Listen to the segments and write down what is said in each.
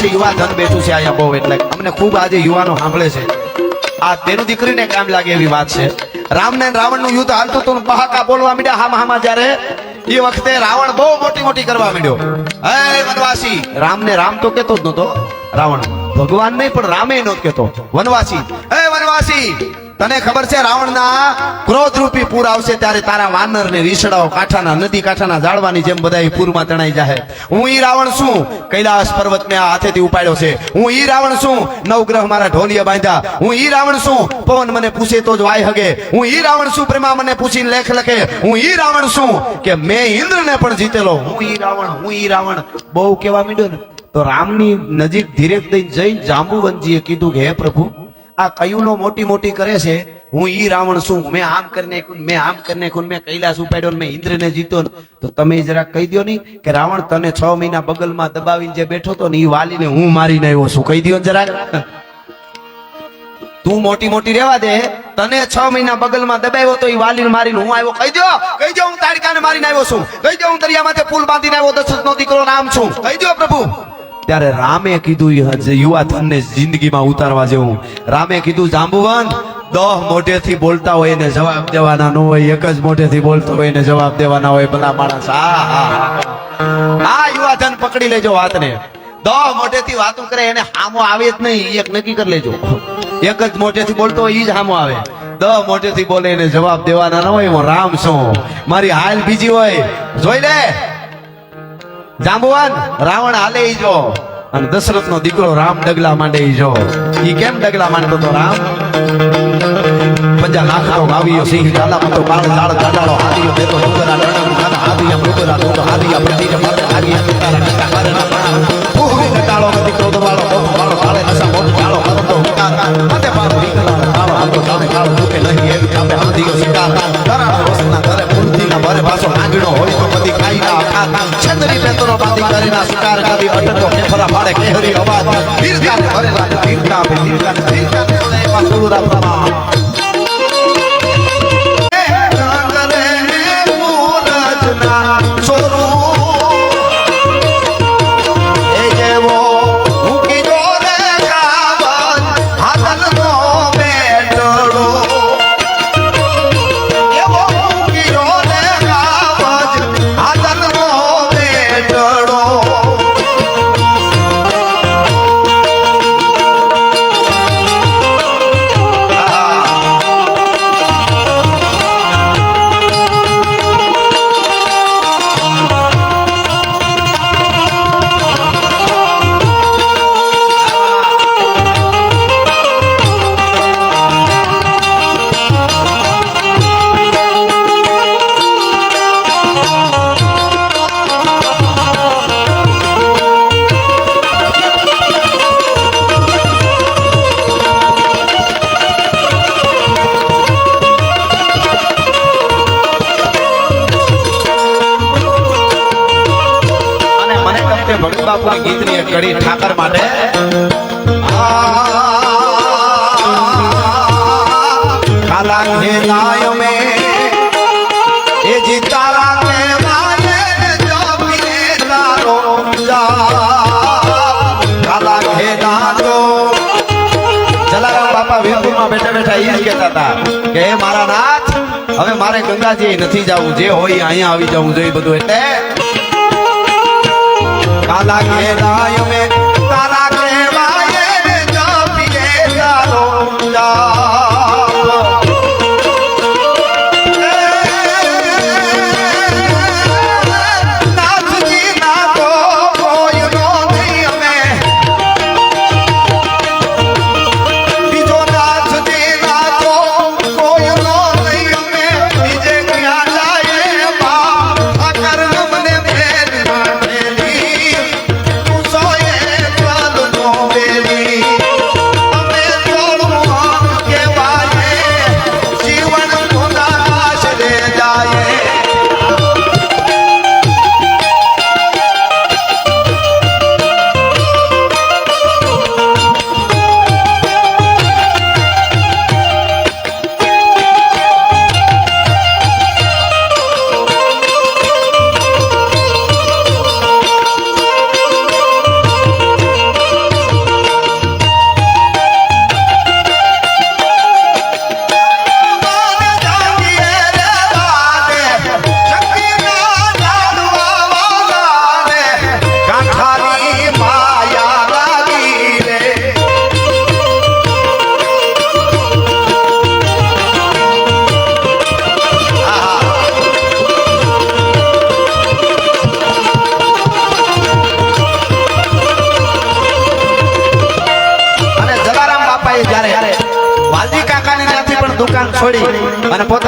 છે યુવા ધન બેઠું છે અહીંયા બહુ એટલે અમને ખૂબ આજે યુવાનો સાંભળે છે. આ તેનું દીકરીને કામ લાગે એવી વાત છે. રામ ને રાવણનું યુદ્ધ હાલતું હતું પહાકા બોલવા માંડ્યા હા હામાં જ્યારે એ વખતે રાવણ બહુ મોટી મોટી કરવા માંડ્યો. હે વનવાસી! રામ ને રામ તો કેતો જ નતો રાવણ ભગવાન નહીં, પણ રામે નહોતો કેતો વનવાસી! હે વનવાસી! તને ખબર છે, રાવણના ક્રોધ રૂપી પૂર આવશે ત્યારે તારા વાનર ને રીસડાઓ કાંઠાના, નદી કાંઠાના જાળવાની જેમ બધા પૂરમાં તણાઈ જાય હું ઈ રાવણ શું કૈલાસ પર્વત ને હાથેથી ઉપાડ્યો છે. હું ઈ રાવણ શું નવગ્રહ મારા ઢોલિયા બાંધ્યા. હું ઈ રાવણ શું પવન મને પૂછે તો જ વાય હગે. હું ઈ રાવણ શું પ્રેમા મને પૂછીને લેખ લખે. હું ઈ રાવણ શું કે મેં ઇન્દ્રને પણ જીતેલો. હું ઈ રાવણ, હું ઈ રાવણ. બહુ કેવા માંડ્યો ને, તો રામની નજીક ધીરે દઈને જઈ જાંબુવનજીએ કીધું કે, હે પ્રભુ આ કયુલો મોટી મોટી કરે છે હું ઈ રાવણ છું મેં આમ નાખ્યું, મેં આમ કરીને નાખ્યું, મેં કૈલાસ ઉપાડ્યો મેં ઇન્દ્રને જીતો તો તમે જરા કહી દો નહીં કે રાવણ તને છ મહિના બગલમાં દબાવીને જે બેઠો તો ને ઈ વાલીને હું મારીને આવ્યો છું. કહી દો જરા તું મોટી મોટી રેવા દે તને છ મહિના બગલમાં દબાવ્યો તો એ વાલીને મારીને હું આવ્યો. કહી દો કહી દો હું તાડકાને મારીને આવ્યો છું. કહી દો હું દરિયામાંથી પુલ બાંધીને આવ્યો દશરથનો દીકરો નામ છું. કહી દો પ્રભુ. ત્યારે રામે કીધું યુવા ધનને જિંદગીમાં ઉતારવા જેવું. રામે કીધું, જાંબુવન, દહ મોઢેથી બોલતા હોય એને જવાબ દેવાના ન હોય, એક જ મોઢેથી બોલતો હોય એને જવાબ દેવાના હોય, ભલા માણસ. હા હા હા યુવા ધન પકડી લેજો વાતને. દહ મોઢેથી વાતો કરે, એને હામો આવે જ નહીં એક નક્કી કરી લેજો. એક જ મોઢેથી બોલતો હોય, ઈ જ હામો આવે. દહ મોઢેથી બોલે, એને જવાબ દેવાના ન હોય, હું રામ છું. મારી હાલ બીજી હોય. જોઈ લે. જાંબુવાન, રાવણ હાલે જો. અને દશરથ નો દીકરો રામ ડગલા માંડે જો. ઈ કેમ ડગલા માંડતો તો રામ? પંજા નાખતો વાવીયો સિંહ ડાલા મતો બાળ લાળ ઝાડાળો હાદીયો દેતો ડુંગરા ડણા ગાના હાદીયા મૃગરા ડોટો હાદીયા પ્રતિને માથે હાદીયા પિતારા ટકા કારના પાણા પૂરી નટાળો દીકરો દવાળો બહુ વાળો વાળે નસા મોટ ઝાડો કરતો ઉતાર માથે પાર દીકરા કાળો હાથો જાણે કાળો દુખે નહીં, એવી કામે હાદીયો શિકાર. ભરે પાછો આંગણો હોય તો કદી ખાઈ ના ખા છંદરી પેતરો બાંધી કરીના શિકાર કરી અટકો ફરા ફાડે કેહરી અવાજ. વીરતા ભરેલા વીરતા વીરતા વીરતા એવા સુરા પ્રમા ગમતે ભગત બાપુની ગીતની એક કડી ઠાકર માટે. કાલા ખેલાય મે. એ જીતારા કે માને પીએ તારો જા કાલા ખેલા તો જલારામ બાપા વીરપુરમાં બેઠા બેઠા એ જ કહેતા હતા કે, હે મારા નાથ, હવે મારે ગંગાજી નથી જવું. જે હોય અહીંયા આવી જવું જોઈએ બધું એટલે કાલા ઘેરાય મે.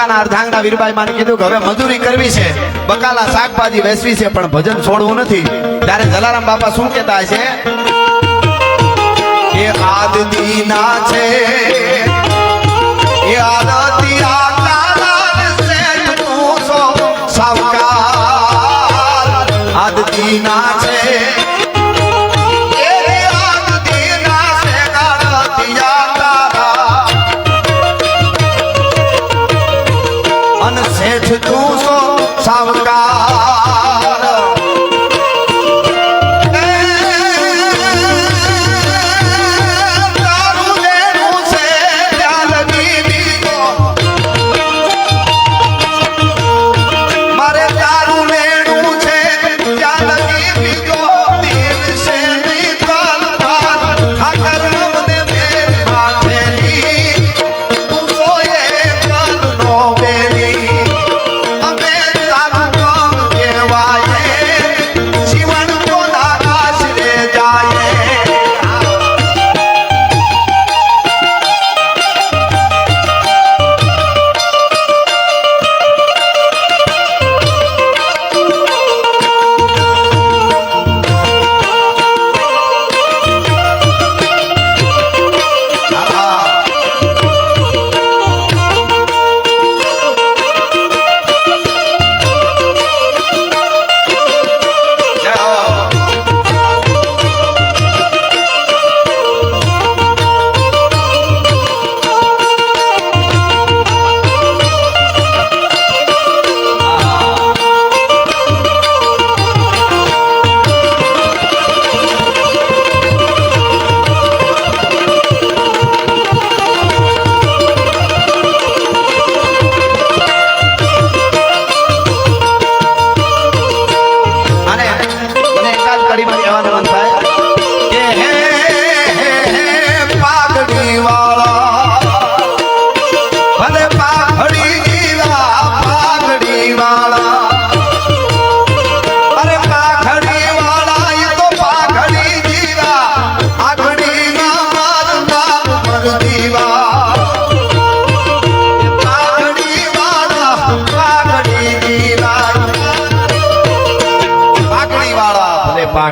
તાલુકાના અર્ધાંગના વીરબાઈ માને કીધું કે હવે મજૂરી કરવી છે, બકાલા શાકભાજી વેચવી છે, પણ ભજન છોડવું નથી. ત્યારે જલારામ બાપા શું કહેતા છે એ આદિ ના છે सावरकार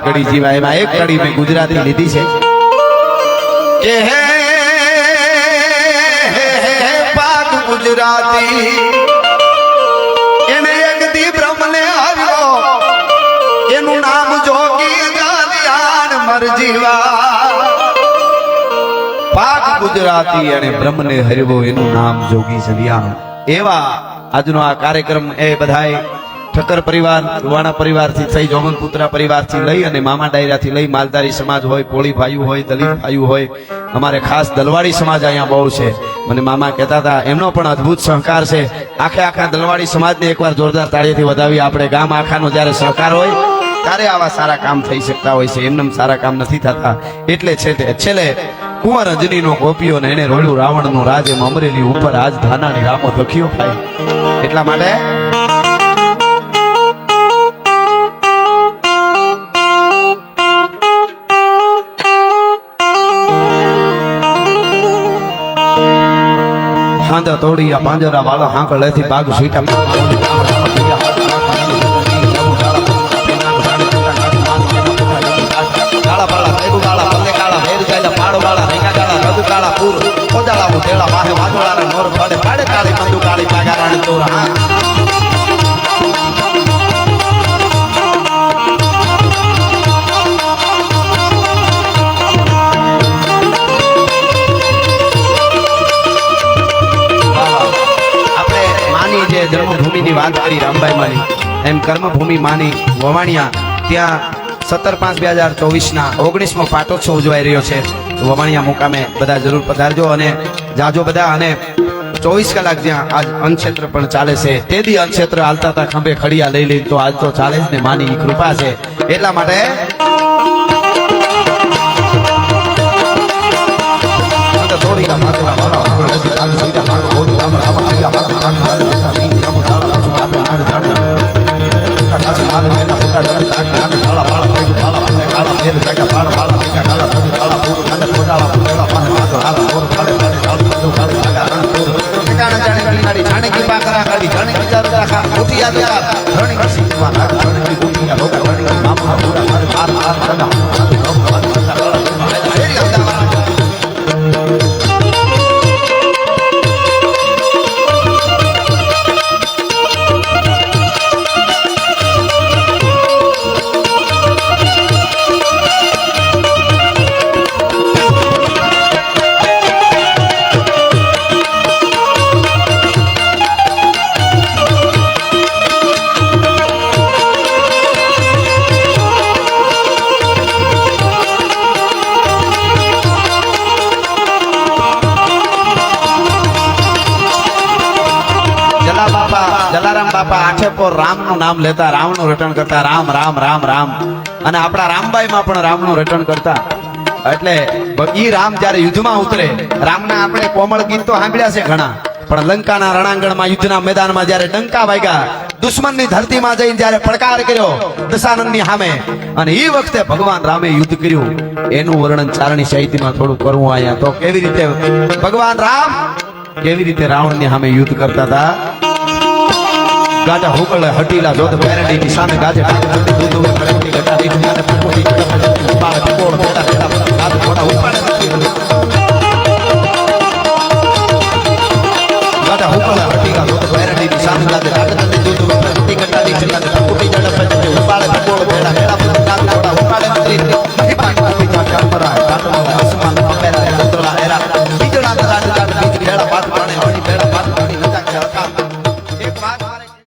પાઘડી જીવા એમાં એક કડી મેં ગુજરાતી લીધી છે. કે હે પાક ગુજરાતી. એને એક દી બ્રહ્મને આવ્યો. એનું નામ જોગી ગાદિયાન મરજીવા. પાક ગુજરાતી અને બ્રહ્મને હરવો એનું નામ જોગી જલિયાણ. એવા આજનો આ કાર્યક્રમ એ બધાય ઠક્કર પરિવાર, રૂવાણા પરિવારથી થઈ જોમન પુત્રા પરિવારથી લઈ અને મામા ડાયરાથી લઈ, માલધારી સમાજ હોય કોળી ભાઈઓ હોય, દલિત ભાઈઓ હોય, અમારે ખાસ દલવાડી સમાજ અહીંયા બહુ છે. મને મામા કહેતા હતા, એમનો પણ અદ્ભુત સહકાર છે. આખે આખા દલવાડી સમાજને એકવાર જોરદાર તાળીથી વધાવી આપણે ગામ આખાનો જ્યારે સહકાર હોય, ત્યારે આવા સારા કામ થઈ શકતા હોય છે. એમને સારા કામ નથી થતા. એટલે છેલ્લે છેલ્લે કુંવર અંજનીનો ગોપીઓ ને એને રોળ્યું રાવણનું રાજ એમ અમરેલી ઉપર આજ ધાનાની રામો દખ્યો થાય એટલા માટે હાંધા તોડી આ પાંજરા વાળા હાંકળેથી બાગ સુઈટા એમ કર્મભૂમિ માની વવાણિયા ત્યાં સત્તર પાંચ બે હજાર ચોવીસના ઓગણીસમો પાટોત્સવ ઉજવાઈ રહ્યો છે. વવાણિયા મુકામે બધા જરૂર પધારજો અને જાજો બધા અને ચોવીસ કલાક જ્યાં આજ અનક્ષેત્ર પણ ચાલે છે. તે દી અન્નક્ષેત્ર હાલતા હતા, ખંભે ખડિયા લઈ લઈ તો આજ તો ચાલે જ ને, માની કૃપા છે. એટલા માટે ધરણી સીટમાં ધરણી ઉઠી રોગા ધરણી મામા પૂરા મારે માર માર ધરણા રામનું નામ લેતા, રામનું રટણ કરતા, રામ રામ રામ રામ. અને આપણા રામબાઈમાં પણ રામનું રટણ કરતા. એટલે ઈ રામ જ્યારે યુદ્ધમાં ઉતરે, રામના આપણે કોમળ ગીત તો સાંભળ્યા છે ઘણા. પણ લંકાના રણાંગણમાં યુદ્ધના મેદાનમાં જ્યારે ડંકા વાગ્યા, દુશ્મનની ધરતીમાં જઈને જ્યારે પડકાર કર્યો, દશાનંદની સામે. અને એ વખતે ભગવાન રામે યુદ્ધ કર્યું. એનું વર્ણન ચારણી સાહિત્યમાં થોડું કરવું અહીંયા. તો કેવી રીતે? ભગવાન રામ કેવી રીતે રાવણની સામે યુદ્ધ કરતા હતા? ગાજા હુકળ હટીલા દોધ પેરડી ની સામે ગાજે ચૂંટી દૂધ પેટા